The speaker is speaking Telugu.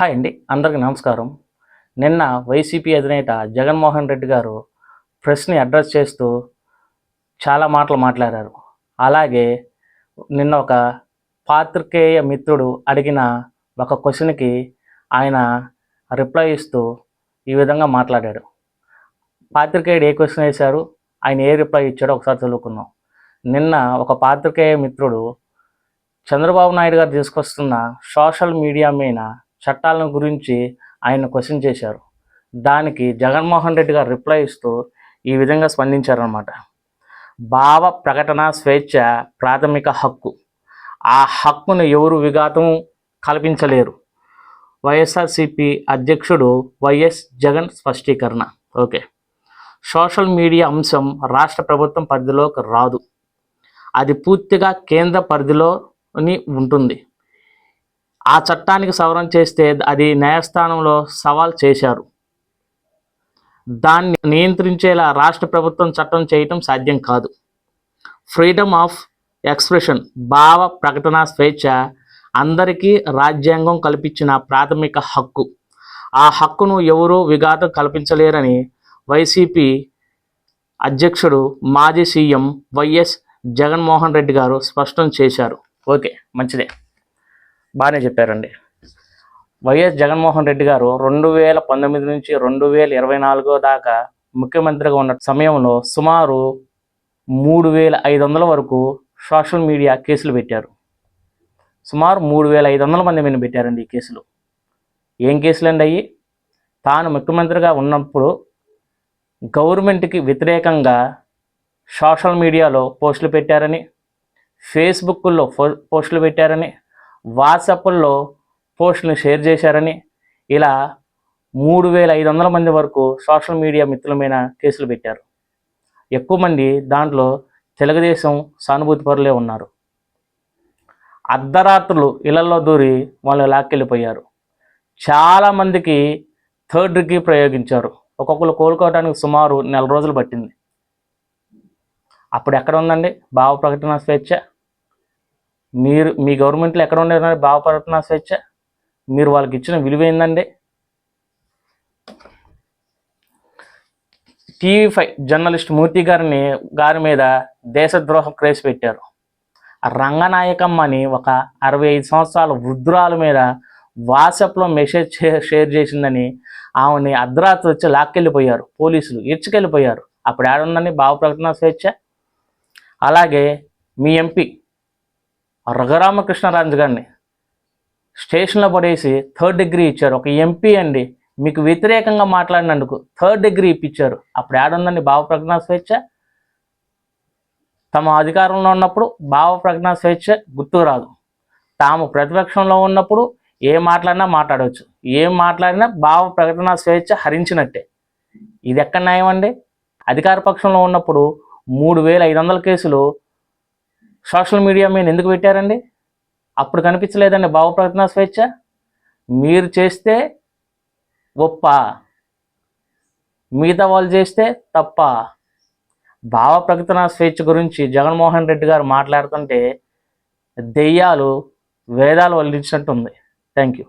హాయ్ అండి అందరికీ నమస్కారం. నిన్న వైసీపీ అధినేత జగన్మోహన్ రెడ్డి గారు ప్రెస్ని అడ్రస్ చేస్తూ చాలా మాటలు మాట్లాడారు. అలాగే నిన్న ఒక పాత్రికేయ మిత్రుడు అడిగిన ఒక క్వశ్చన్కి ఆయన రిప్లై ఇస్తూ ఈ విధంగా మాట్లాడాడు. పాత్రికేయుడు ఏ క్వశ్చన్ వేశారు? ఆయన ఏ రిప్లై ఇచ్చాడో ఒకసారి చదువుకుందాం. నిన్న ఒక పాత్రికేయ మిత్రుడు చంద్రబాబు నాయుడు గారు తీసుకొస్తున్న సోషల్ మీడియా మీద చట్టాలను గురించి ఆయన క్వశ్చన్ చేశారు. దానికి జగన్మోహన్ రెడ్డి గారు రిప్లై ఇస్తూ ఈ విధంగా స్పందించారనమాట భావ ప్రకటన స్వేచ్ఛ ప్రాథమిక హక్కు. ఆ హక్కును ఎవరు విఘాతం కల్పించలేరు. వైఎస్ఆర్సిపి అధ్యక్షుడు వైఎస్ జగన్ స్పష్టీకరణ. ఓకే. సోషల్ మీడియా అంశం రాష్ట్ర ప్రభుత్వం పరిధిలోకి రాదు. అది పూర్తిగా కేంద్ర పరిధిలోని ఉంటుంది. ఆ చట్టానికి సవరణ చేస్తే అది న్యాయస్థానంలో సవాల్ చేశారు. దాన్ని నియంత్రించేలా రాష్ట్ర ప్రభుత్వం చట్టం చేయటం సాధ్యం కాదు. ఫ్రీడమ్ ఆఫ్ ఎక్స్ప్రెషన్ భావ ప్రకటన స్వేచ్ఛ అందరికీ రాజ్యాంగం కల్పించిన ప్రాథమిక హక్కు. ఆ హక్కును ఎవరూ విఘాతం కల్పించలేరని వైసీపీ అధ్యక్షుడు మాజీ సీఎం వైఎస్ జగన్మోహన్ రెడ్డి గారు స్పష్టం చేశారు. ఓకే మంచిదే. బాగానే చెప్పారండి. వైఎస్ జగన్మోహన్ రెడ్డి గారు రెండు వేల పంతొమ్మిది నుంచి రెండు వేల ఇరవై నాలుగో దాకా ముఖ్యమంత్రిగా ఉన్న సమయంలో సుమారు మూడు వేల ఐదు వందల వరకు సోషల్ మీడియా కేసులు పెట్టారు. సుమారు మూడు వేల ఐదు వందల మంది మీద పెట్టారండి ఈ కేసులు. ఏం కేసులండి అయ్యి? తాను ముఖ్యమంత్రిగా ఉన్నప్పుడు గవర్నమెంట్కి వ్యతిరేకంగా సోషల్ మీడియాలో పోస్టులు పెట్టారని ఫేస్బుక్లో పోస్టులు పెట్టారని వాట్సాప్లో పోస్టులను షేర్ చేశారని ఇలా మూడు వేల ఐదు వందల మంది వరకు సోషల్ మీడియా మిత్రుల మీద కేసులు పెట్టారు. ఎక్కువ మంది దాంట్లో తెలుగుదేశం సానుభూతి పరులే ఉన్నారు. అర్ధరాత్రులు ఇళ్ళలో దూరి వాళ్ళు లాక్కెళ్ళిపోయారు. చాలామందికి థర్డ్ డిగ్రీ ప్రయోగించారు. ఒక్కొక్కరు కోలుకోవడానికి సుమారు నెల రోజులు పట్టింది. అప్పుడు ఎక్కడ ఉందండి? భావ ప్రకటన స్వేచ్ఛ? మీరు మీ గవర్నమెంట్లో ఎక్కడ ఉండేదండి బాగుపడుతున్న స్వేచ్ఛ? మీరు వాళ్ళకి ఇచ్చిన విలువ ఏందండి? టీవీ ఫైవ్ జర్నలిస్ట్ మూర్తి గారిని గారి మీద దేశద్రోహం క్రేజ్ పెట్టారు. రంగనాయకమ్మ అని ఒక అరవై ఐదు సంవత్సరాల వృద్ధురాల మీద వాట్సాప్లో మెసేజ్ షేర్ చేసిందని ఆమెని అర్ధరాత్రి వచ్చి లాక్కెళ్ళిపోయారు. పోలీసులు ఇడ్చుకెళ్ళిపోయారు అప్పుడు ఏడుందండి భావ ప్రకటన స్వేచ్ఛ? అలాగే మీ ఎంపీ రఘురామకృష్ణరాజు గారిని స్టేషన్లో పడేసి థర్డ్ డిగ్రీ ఇచ్చారు. ఒక ఎంపీ అండి. మీకు వ్యతిరేకంగా మాట్లాడినందుకు థర్డ్ డిగ్రీ ఇప్పించారు. అప్పుడు ఏడుందండి భావ ప్రజ్ఞా స్వేచ్ఛ? తమ అధికారంలో ఉన్నప్పుడు భావ ప్రజ్ఞా స్వేచ్ఛ గుర్తు రాదు. తాము ప్రతిపక్షంలో ఉన్నప్పుడు ఏం మాట్లాడినా మాట్లాడవచ్చు. ఏం మాట్లాడినా భావ ప్రకటన స్వేచ్ఛ హరించినట్టే. ఇది ఎక్కడ న్యాయం అండి అధికార పక్షంలో ఉన్నప్పుడు మూడు వేల ఐదు వందల కేసులు సోషల్ మీడియా మీద ఎందుకు పెట్టారండి? అప్పుడు కనిపించలేదండి భావ ప్రకటన స్వేచ్ఛ. మీరు చేస్తే గొప్ప. మిగతా వాళ్ళు చేస్తే తప్ప. భావ ప్రకటన స్వేచ్ఛ గురించి జగన్మోహన్ రెడ్డి గారు మాట్లాడుతుంటే దెయ్యాలు వేదాలు వల్లించినట్టు ఉంది థ్యాంక్ యూ